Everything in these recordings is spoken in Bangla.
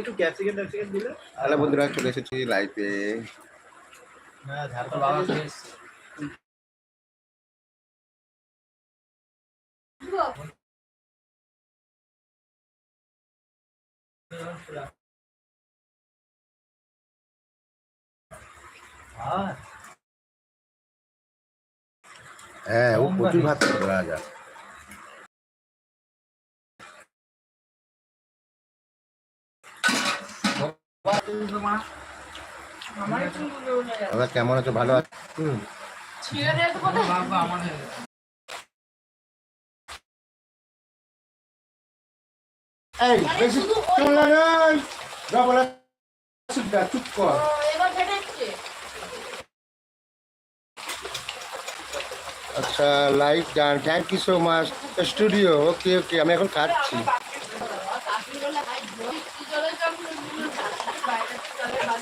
একটু ক্যাপসিকাম ট্যাপসিকাম দিলে? তাহলে বন্ধুরা চলে এসেছি লাইভে না ঝাড়খণ্ড বাবা চলে এসছে। আর হ্যাঁ ও প্রচুর ভাত রাজা। দাদা কেমন আছো? ভালো আছো? হুম। বাবা আমার এই বেশি চলে নাই যা বলে চুপ কর আচ্ছা like done thank you so much studio okay okay আমি এখন খাচ্ছি।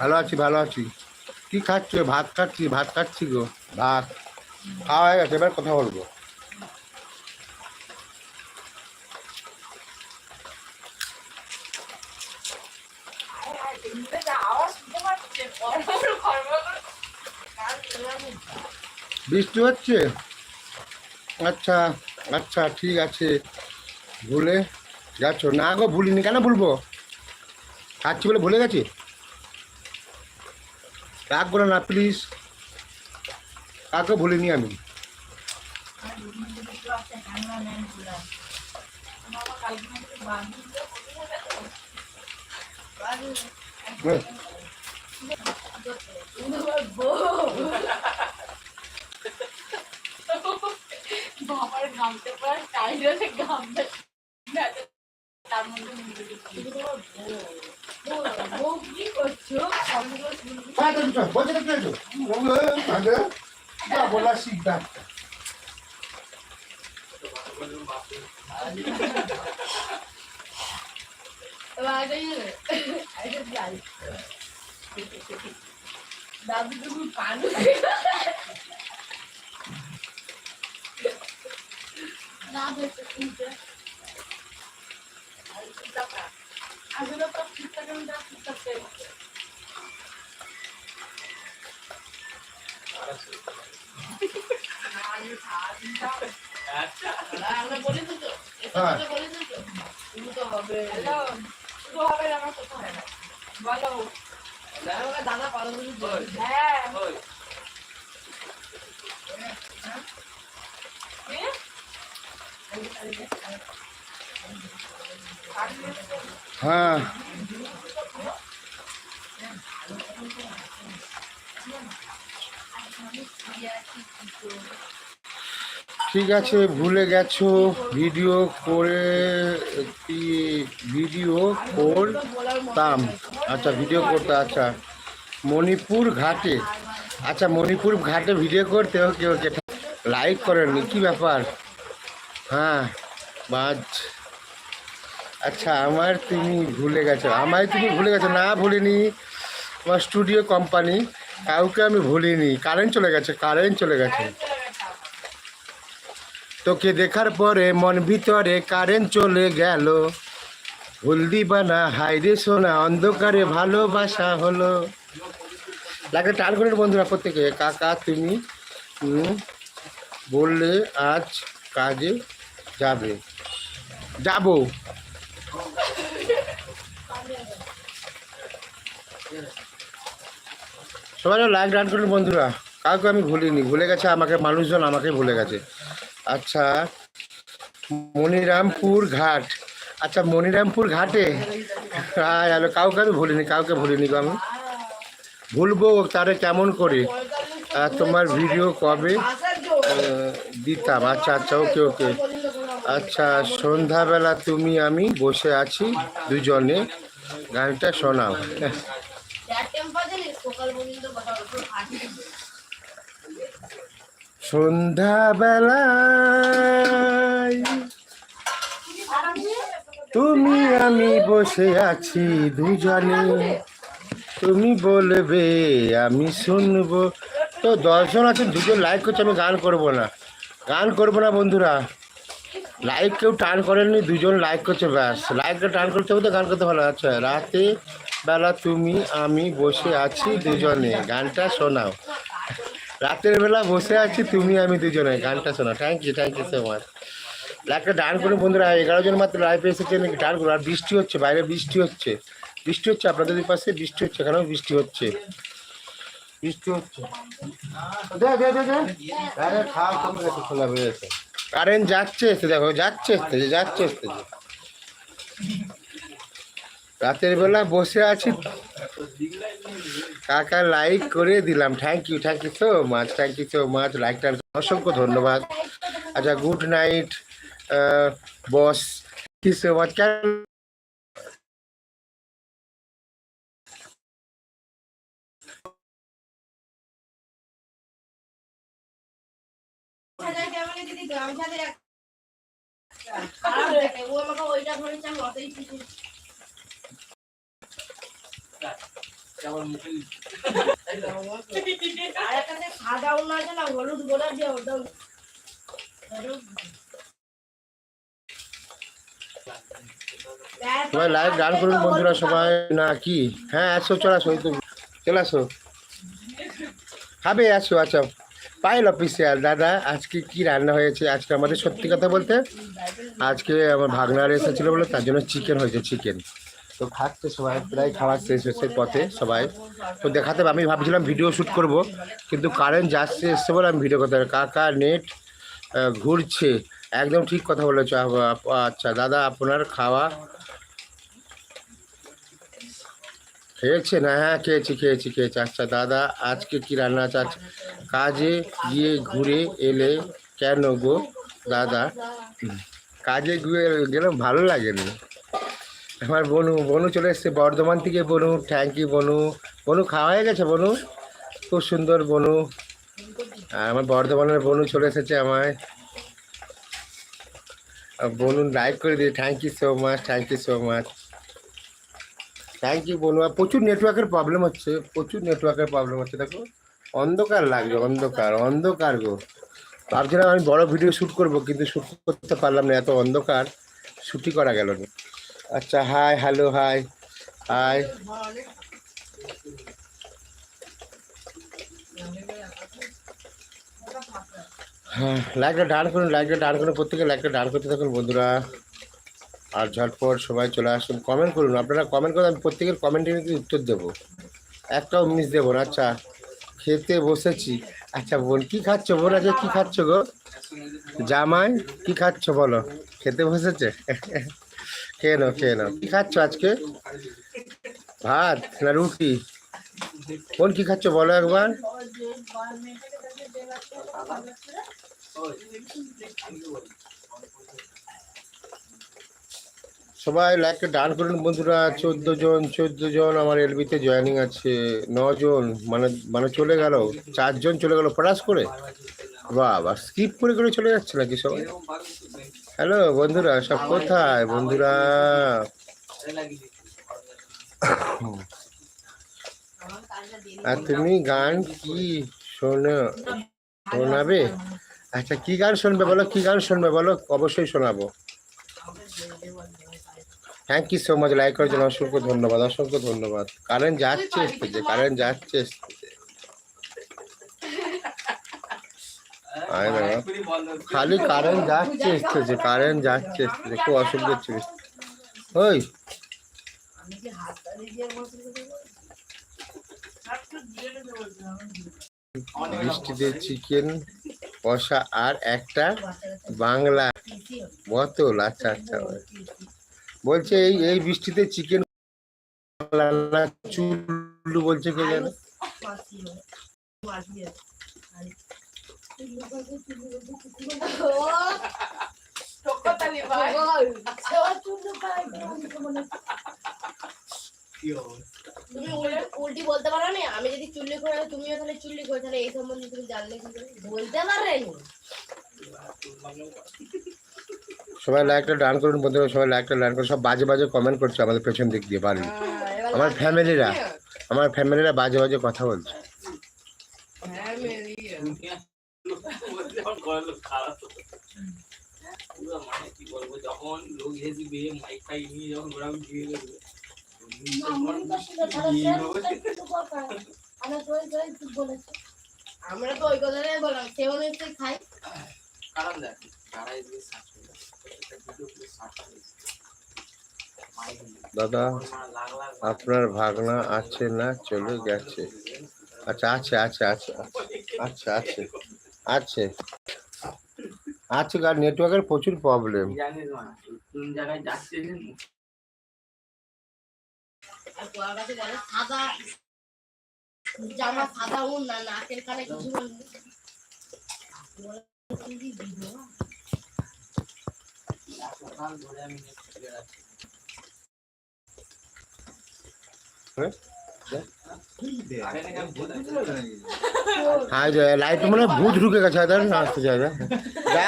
ভালো আছি ভালো আছি। কি খাচ্ছ? ভাত খাচ্ছি ভাত খাচ্ছি গো। ভাত। খাওয়া হয়ে গেছে, এবার কথা বলব। বৃষ্টি হচ্ছে? আচ্ছা আচ্ছা ঠিক আছে। ভুলে যাচ্ছ। না গো, ভুলিনি। কেন ভুলবো? খাচ্ছি বলে ভুলে গেছি? রাগ করো না প্লিজ কাকে ভুলিনি আমি। বাবার ঘামতে পারে টাইগারে ঘামতে তার মধ্যে বলা শিখবা দাদু তো আমরা। বলে দিতো তুমি তো হবে শুধু হবে না আমার কোথাও বলো আমাকে দাদা পারো হ্যাঁ হ্যাঁ? হ্যাঁ ঠিক আছে, ভুলে গেছো ভিডিও করে ভিডিও করতাম। আচ্ছা ভিডিও করতে আচ্ছা। মণিপুর ঘাটে। আচ্ছা মণিপুর ঘাটে ভিডিও করতে, ওকে ওকে। লাইক করেননি কি ব্যাপার? হ্যাঁ বাজ। আচ্ছা আমার তুমি ভুলে গেছো। আমায় তুমি ভুলে গেছো, না ভুলিনি। আমার স্টুডিও কোম্পানি কাউকে আমি ভুলিনি। কারেন্ট চলে গেছে কারেন্ট চলে গেছে। তোকে দেখার পরে মন ভিতরে কারেন্ট চলে গেল। ভুল দিবানা হাইরে সোনা, অন্ধকারে ভালোবাসা হলো। লাগে করে বন্ধুরা, প্রত্যেকে, কাকা, তুমি বললে আজ কাজে যাবে। যাব। সবাই লাইক, ডান করুন বন্ধুরা, কাউকে আমি ভুলিনি। ভুলে গেছে আমাকে, মানুষজন আমাকে ভুলে গেছে। আচ্ছা মনিরামপুর ঘাট। আচ্ছা মনিরামপুর ঘাটে? হ্যাঁ হ্যালো কাউকে আমি ভুলিনি, কাউকে ভুলিনি আমি। ভুলবো তারে কেমন করে? তোমার ভিডিও কবে? দিতাম। আচ্ছা আচ্ছা ওকে ওকে। আচ্ছা সন্ধ্যাবেলা তুমি, আমি বসে আছি দুজনে। গানটা শোনাও। তুমি আমি বসে আছি দুজনে। তুমি বলবে, আমি শুনব। তো দশজন আছে দুজন লাইক করছে, আমি গান করব না। গান করব না বন্ধুরা। লাইক কেউ টান করেননি, দুজন লাইক করছে, ব্যাস। লাইকটা টান করতে হবে তো গান করতে ভালো আচ্ছা রাতে বেলা তুমি, আমি বসে আছি দুজনে। গানটা শোনাও। রাতের বেলা বসে আছি তুমি আমি দুজনে গানটা শোনাও thank you thank you so much একটা ডান করে বন্ধুরা এগারো জন মাত্র এসেছে নাকি ডান করুন আর বৃষ্টি হচ্ছে বাইরে বৃষ্টি হচ্ছে বৃষ্টি হচ্ছে আপনাদের পাশে বৃষ্টি হচ্ছে এখানেও বৃষ্টি হচ্ছে বৃষ্টি হচ্ছে হয়ে কারেন্ট যাচ্ছে এসে দেখো যাচ্ছে এসতে যাচ্ছে এসতে রাতের বেলা বসে আছি। কাকা লাইক করে দিলাম। Thank you thank you so much thank you so much লাইকটার অসংখ্য ধন্যবাদ। আচ্ছা গুড নাইট বস কি সো মাচ কেন? সাদা উন্ন আছে না হলুদ গোলাপ দিয়ে ওটা সবাই লাইভ গান করুন বন্ধুরা সবাই না কি? হ্যাঁ আসো চলে আসো তো। চলে আসো। খাবে আসো আচ্ছা পাইল অফিসিয়াল দাদা আজকে কি রান্না হয়েছে? আজকে আমাদের সত্যি কথা বলতে আজকে আমার ভাগনার এসেছিল বলে তার জন্য চিকেন হয়েছে চিকেন তো খাচ্ছে সবাই, প্রায় খাওয়ার শেষ হচ্ছে পথে সবাই। তো দেখাতে আমি ভাবছিলাম ভিডিও শ্যুট করব, কিন্তু কারেন্ট যাচ্ছে, এসছে বলে আমি ভিডিও করতে কাকা নেট ঘুরছে। একদম ঠিক কথা বলেছ আচ্ছা দাদা, আপনার খাওয়া খেয়েছে না হ্যাঁ খেয়েছি খেয়েছি খেয়েছি। আচ্ছা দাদা, আজকে কি রান্না আছে? আজ কাজে গিয়ে ঘুরে এলে কেন গো, দাদা? কাজে গিয়ে গেলাম ভালো লাগেনি। আমার বনু বনু চলে এসছে বর্ধমান থেকে। বনু থ্যাংক ইউ বনু। বনু, খাওয়া হয়ে গেছে বনু? খুব সুন্দর বনু। আর আমার বর্ধমানের বনু চলে এসেছে আমায়। বনু লাইক করে দিয়ে thank you so much thank you so much thank you বনু। আর প্রচুর নেটওয়ার্কের প্রবলেম হচ্ছে। প্রচুর নেটওয়ার্কের প্রবলেম হচ্ছে। দেখো, অন্ধকার লাগছে, অন্ধকার অন্ধকার গো। ভাবছিলাম আমি বড় ভিডিও শ্যুট করব, কিন্তু শ্যুট করতে পারলাম না, এত অন্ধকার। শ্যুটই করা গেল না। আচ্ছা হাই হ্যালো হাই হাই হ্যাঁ লাইকটা ডান করুন লাইকটা ডান করুন, প্রত্যেকে লাইকটা ডান করতে থাকুন, বন্ধুরা। আর ঝটপট সবাই চলে আসুন কমেন্ট করুন। আপনারা কমেন্ট করুন আমি প্রত্যেকের কমেন্টে উত্তর দেবো। একটাও মিস দেবো না আচ্ছা খেতে বসেছি। আচ্ছা বোন, কি খাচ্ছ? বোন, আজকে কি খাচ্ছ গো? জামাই, কি খাচ্ছ বলো? খেতে বসেছে? খেয়ে নাও কি খাচ্ছ আজকে? ভাত না রুটি? বোন কি খাচ্ছ বলো একবার। সবাই লাইকটা ডান করুন বন্ধুরা, চোদ্দ জন চোদ্দ জন, আমার এলবিতে জয়েনিং আছে। জন মানে মানে চলে গেল চারজন চলে গেল পড়াশ করে? বাবা স্কিপ করে করে চলে যাচ্ছে নাকি সবাই? হ্যালো বন্ধুরা, সব কোথায়? বন্ধুরা। আর তুমি গান কি শোনো, শোনাবে? আচ্ছা কি গান শুনবে বলো? কি গান শুনবে বলো? অবশ্যই শোনাবো। Thank you so much like করার জন্য অসংখ্য ধন্যবাদ অসংখ্য ধন্যবাদ। কারেন্ট যাচ্ছে স্টেজে কারেন্ট যাচ্ছে। স্টেজে আয় খালি কারেন্ট যাচ্ছে স্টেজে কারেন্ট যাচ্ছে স্টেজে খুব অসুবিধা হচ্ছে ওই। বৃষ্টিতে চিকেন কষা আর একটা বাংলা বোতল। আচ্ছা আচ্ছা। বলছে এই এই বৃষ্টিতে চিকেন চুল্লু বলছে কে জানে? কি অবস্থা? তুমি উল্টি বলতে পারো না আমি যদি চুল্লি করে তুমিও তাহলে চুল্লি করে তাহলে এই সম্বন্ধে তুমি জানলে কি বলতে সবাই লাইকটা ডান করুন বন্ধুরা সবাই লাইকটা ডান করুন। সব বাজে বাজে কমেন্ট করছে আমাদের পেছন দিক দিয়ে বাড়ি আমার ফ্যামিলিরা আমার ফ্যামিলিরা বাজে বাজে কথা বলছে। লোক খারাপ তো। পুরো মানে কি বলব যখন লোক মাইক ফাইক নিয়ে যখন ঘোরাঘুরি দিয়ে দেবে আমরা তো ওই কথাটাই বললাম সেও নিশ্চয়ই খাই কারণ দেখ যারা এসবে সার্চ করে ভিডিও সার্চ করে। দাদা আপনার ভাগনা আছে না চলে গেছে। আচ্ছা আছে আছে আছে আচ্ছা আছে আছে। আছে কার নেটওয়ার্কের প্রচুর প্রবলেম জানিস না কোন জায়গায় যাচ্ছে আর তোমার সাদা জামা সাদা উন না নাকের কানে কিছু বলনি হ্যাঁ লাইট মানে ভূত ঢুকে গেছে হয়তো না আসতে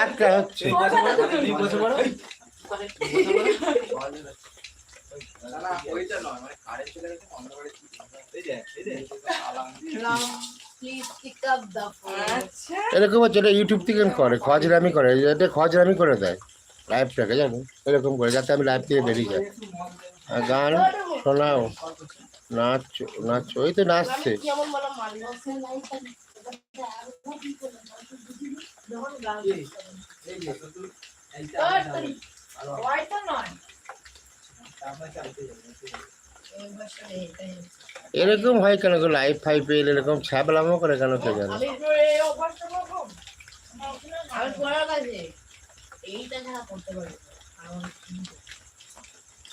একটা হচ্ছে. এরকম হচ্ছে, এটা ইউটিউব থেকে করে, খজরামি করে এটা খজরামি করে দেয় লাইভটাকে জানো? এরকম করে, যাতে আমি লাইভ থেকে বেরিয়ে যাই। গান শোনাও। নাচ নাচ ওই তো নাচছে। এরকম হয় কেন লাইফ ফাইভ এলে এরকম ছ্যাবলামো করে কেন কে জানে? এইটা করতে পারি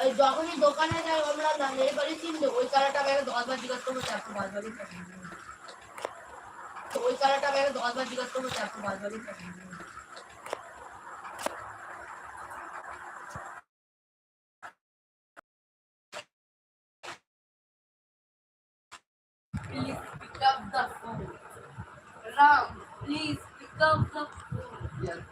ওই যখনই দোকানে যাই আমরা নেই বাড়ি কিনলে ওই কালারটা আমি আগে দশ বার জিজ্ঞাসা করবো চারশো পাঁচ বারই থাকে ওই কালারটা আমি আগে দশ বার জিজ্ঞাসা করবো চারশো পাঁচ বারই থাকে Please pick up the phone. Ram, please pick up the phone. Yeah, yeah, that's one.